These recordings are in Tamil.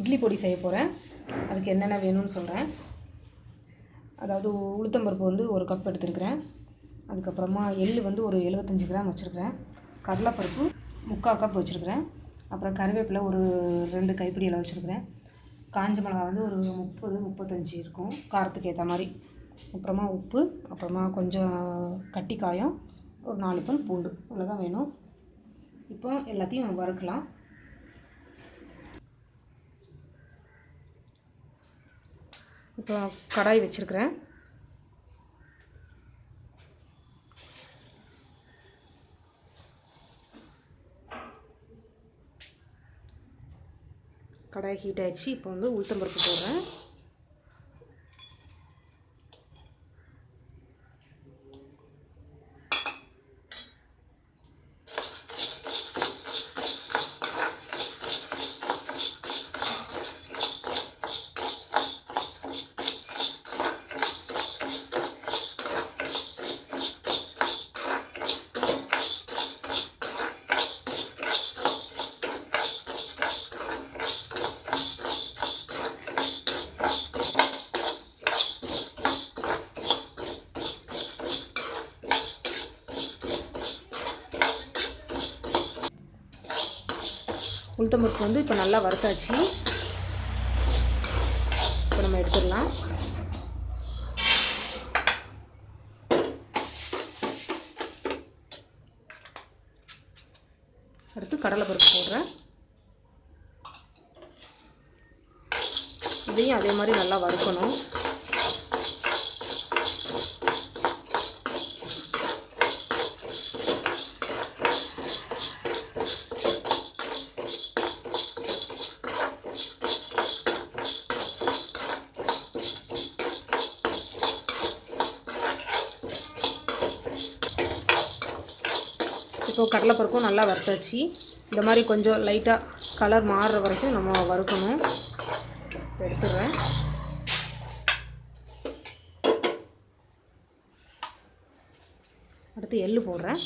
இட்லி பொடி செய்ய போகிறேன் அதுக்கு என்னென்ன வேணும்னு சொல்கிறேன் அதாவது உளுத்தம்பருப்பு வந்து ஒரு கப் எடுத்துருக்கிறேன். அதுக்கப்புறமா எள் வந்து ஒரு எழுபத்தஞ்சி கிராம் வச்சுருக்கிறேன். கடலைப்பருப்பு முக்கால் கப் வச்சுருக்கிறேன். அப்புறம் கருவேப்பிலை ஒரு ரெண்டு கைப்பிடி அளவு வச்சுருக்கிறேன். காஞ்ச மிளகா வந்து ஒரு முப்பது முப்பத்தஞ்சு இருக்கும். காரத்துக்கு ஏற்ற மாதிரி. அப்புறமா உப்பு அப்புறமா கொஞ்சம் கட்டி காயம் ஒரு நாலு பல் பூண்டு. இவ்வளோதான் வேணும். இப்போ எல்லாத்தையும் வறுக்கலாம். இப்போ கடாய் வச்சுருக்கிறேன். கடாய் ஹீட் ஆகிடுச்சு இப்போ வந்து உளுத்தம்பருப்பு போடுறேன். உளுத்தம்பருப்பு வந்து இப்போ நல்லா வறுத்தாச்சு. இப்போ நம்ம எடுத்துடலாம். அடுத்து கடலைப்பருப்பு போடுறேன். இதையும் அதே மாதிரி நல்லா வறுக்கணும். ஸோ கடலைப்பருப்பும் நல்லா வறுத்தாச்சு. இந்த மாதிரி கொஞ்சம் லைட்டாக கலர் மாறுற வரைக்கும் நம்ம வறுக்கணும். எடுத்துடுறேன். அடுத்து எள் போடுறேன்.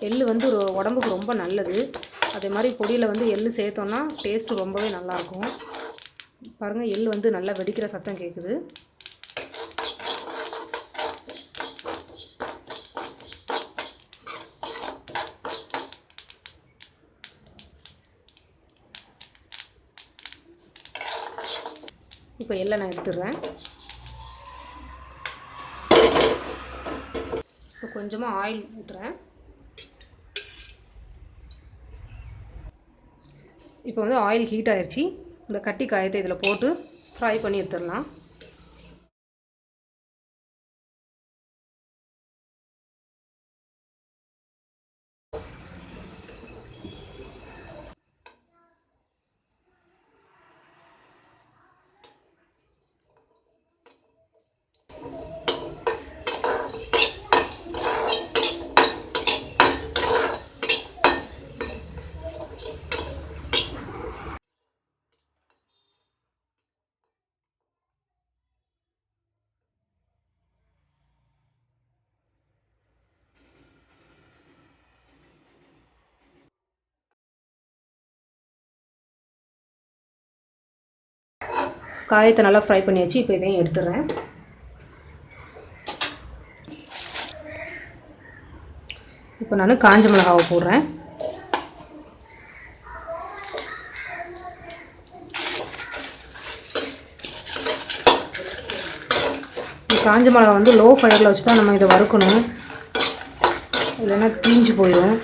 எள் வந்து ரொ- உடம்புக்கு ரொம்ப நல்லது. அதே மாதிரி பொடியில் வந்து எள் சேர்த்தோன்னா டேஸ்ட்டு ரொம்பவே நல்லாயிருக்கும் பாருங்கள் எள் வந்து நல்லா வெடிக்கிற சத்தம் கேட்குது இப்போ எள்ளை நான் எடுத்துடுறேன். இப்போ கொஞ்சமாக ஆயில் ஊற்றுறேன் இப்போ வந்து ஆயில் ஹீட் ஆயிடுச்சு இந்த கட்டி காயத்தை இதில் போட்டு ஃப்ரை பண்ணி எடுத்துடலாம். காயத்தை நல்லா ஃப்ரை பண்ணியாச்சு இப்போ இதையும் எடுத்துடுறேன் இப்போ நான் காஞ்ச மிளகாவை போடுறேன். காஞ்ச மிளகா வந்து லோ ஃபயரில் வச்சு தான் நம்ம இதை வறுக்கணும். இல்லைன்னா தீஞ்சு போயிடும்.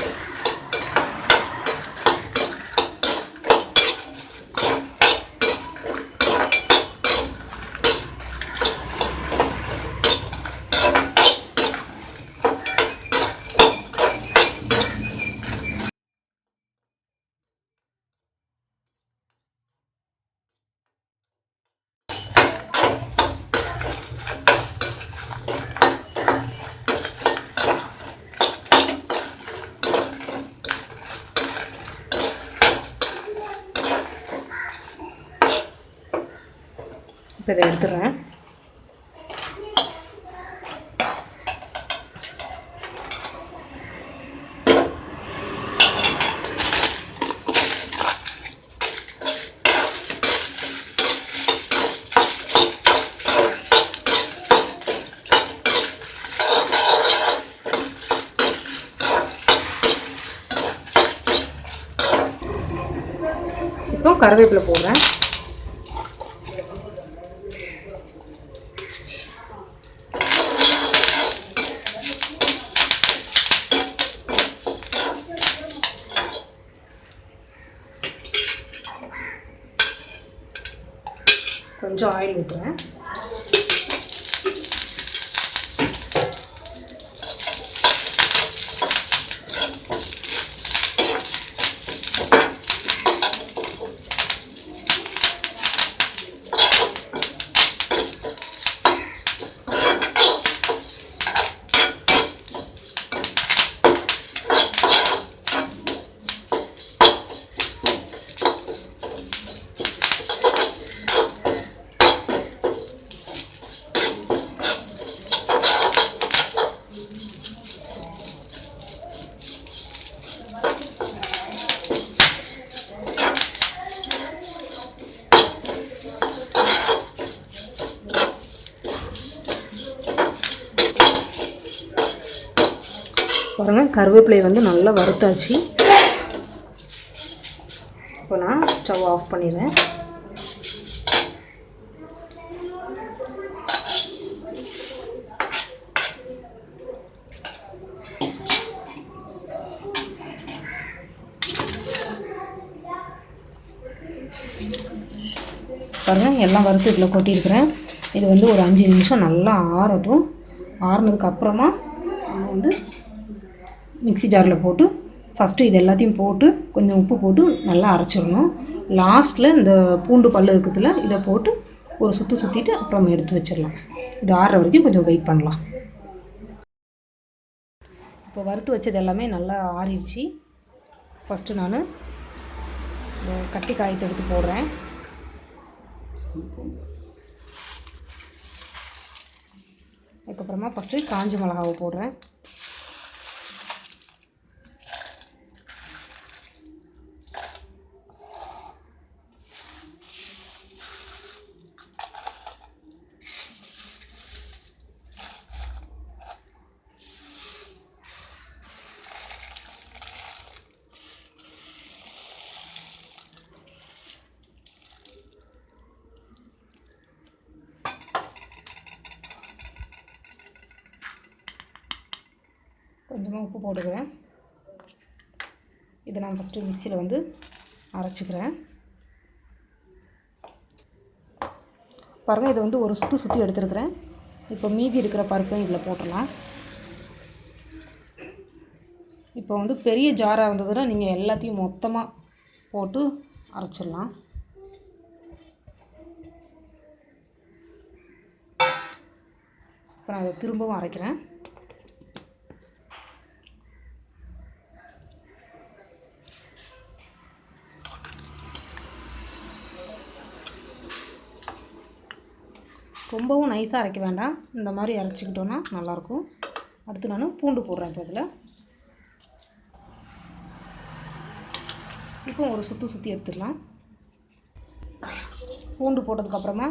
இப்போ இதை எடுத்துடுறேன். இப்போ கருவேப்பிலை போடுறேன். கொஞ்சம் ஆயில் ஊற்றுறேன் பாருங்கள் கருவேப்பிலை வந்து நல்லா வறுத்தாச்சு. இப்போ நான் ஸ்டவ் ஆஃப் பண்ணிடுறேன். பாருங்கள் எல்லாம் வறுத்து இதில் கொட்டியிருக்கிறேன். இது வந்து ஒரு அஞ்சு நிமிஷம் நல்லா ஆறட்டும். ஆறுனதுக்கு அப்புறமா நம்ம வந்து மிக்ஸி ஜாரில் போட்டு ஃபஸ்ட்டு இது எல்லாத்தையும் போட்டு கொஞ்சம் உப்பு போட்டு நல்லா அரைச்சிடணும். லாஸ்ட்டில் இந்த பூண்டு பல் இருக்கிறதுல இதை போட்டு ஒரு சுற்று சுற்றிட்டு அப்புறம் எடுத்து வச்சிடலாம். இது ஆறுற வரைக்கும் கொஞ்சம் வெயிட் பண்ணலாம். இப்போ வறுத்து வச்சது எல்லாமே நல்லா ஆறிடுச்சு. ஃபஸ்ட்டு நான் இந்த கட்டி காயத்தை எடுத்து போடுறேன். அதுக்கப்புறமா ஃபஸ்ட்டு காஞ்ச மிளகாவை போடுறேன். கொஞ்சமாக உப்பு போட்டுக்கிறேன். இதை நான் ஃபஸ்ட்டு மிக்சியில் வந்து அரைச்சிக்கிறேன். பாருங்கள் இதை வந்து ஒரு சுற்றி சுற்றி எடுத்துருக்கிறேன். இப்போ மீதி இருக்கிற பருப்பையும் இதில் போட்டுடலாம். இப்போ வந்து பெரிய ஜாராக இருந்ததுன்னா நீங்கள் எல்லாத்தையும் மொத்தமாக போட்டு அரைச்சிடலாம். இப்போ நான் அதை திரும்பவும் அரைக்கிறேன். ரொம்பவும் நைஸாக அரைக்க வேண்டாம். இந்த மாதிரி அரைச்சிக்கிட்டோன்னா நல்லாயிருக்கும். அடுத்து நான் பூண்டு போடுறேன் இப்போ இதில். இப்போ ஒரு சுற்றி சுற்றி எடுத்துடலாம். பூண்டு போட்டதுக்கப்புறமா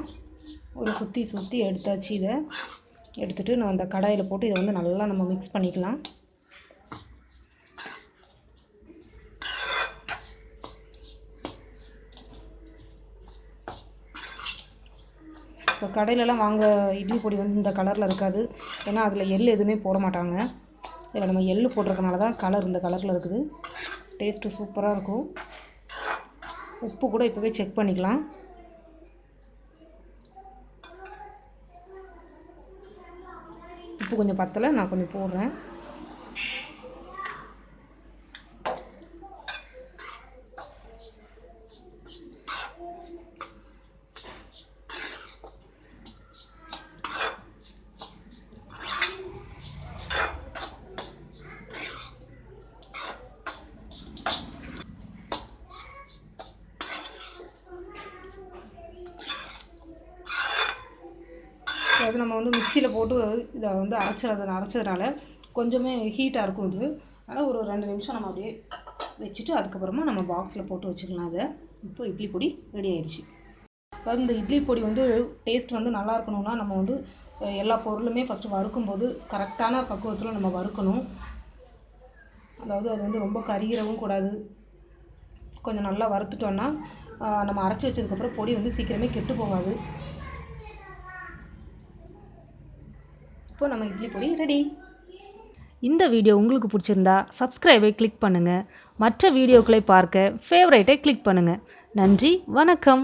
ஒரு சுற்றி சுற்றி எடுத்தாச்சு இதை. எடுத்துகிட்டு நான் அந்த கடாயில் போட்டு இதை வந்து நல்லா நம்ம மிக்ஸ் பண்ணிக்கலாம். கடையிலலாம் வாங்க இட்லி பொடி வந்து இந்த கலரில் இருக்காது. ஏன்னா அதில் எள் எதுவுமே போட மாட்டாங்க. இதில் நம்ம எள் போட்டிருக்கனால தான் கலர் இந்த கலரில் இருக்குது. டேஸ்ட்டு சூப்பராக இருக்கும். உப்பு கூட இப்போவே செக் பண்ணிக்கலாம். உப்பு கொஞ்சம் பத்தலை நான் கொஞ்சம் போடுறேன். நம்ம வந்து மிக்சியில் போட்டு இதை வந்து அரைச்சது அரைச்சதுனால கொஞ்சமே ஹீட்டாக இருக்கும் இது. அதனால் ஒரு ரெண்டு நிமிஷம் நம்ம அப்படியே வச்சுட்டு அதுக்கப்புறமா நம்ம பாக்ஸில் போட்டு வச்சுக்கலாம் அதை இப்போ இட்லி பொடி ரெடி ஆயிடுச்சு. அதாவது இந்த இட்லி பொடி வந்து டேஸ்ட் வந்து நல்லா இருக்கணும்னா நம்ம வந்து எல்லா பொருளுமே ஃபஸ்ட்டு வறுக்கும்போது கரெக்டான பக்குவத்தில் நம்ம வறுக்கணும். அதாவது அது வந்து ரொம்ப கருகிறவும் கூடாது. கொஞ்சம் நல்லா வறுத்துட்டோன்னா நம்ம அரைச்சி வச்சதுக்கப்புறம் பொடி வந்து சீக்கிரமே கெட்டு போகாது. இப்போ நம்ம இட்லி பொடி ரெடி இந்த வீடியோ உங்களுக்கு பிடிச்சிருந்தா சப்ஸ்கிரைபை கிளிக் பண்ணுங்கள் மற்ற வீடியோக்களை பார்க்க ஃபேவரைட்டை கிளிக் பண்ணுங்கள் நன்றி வணக்கம்.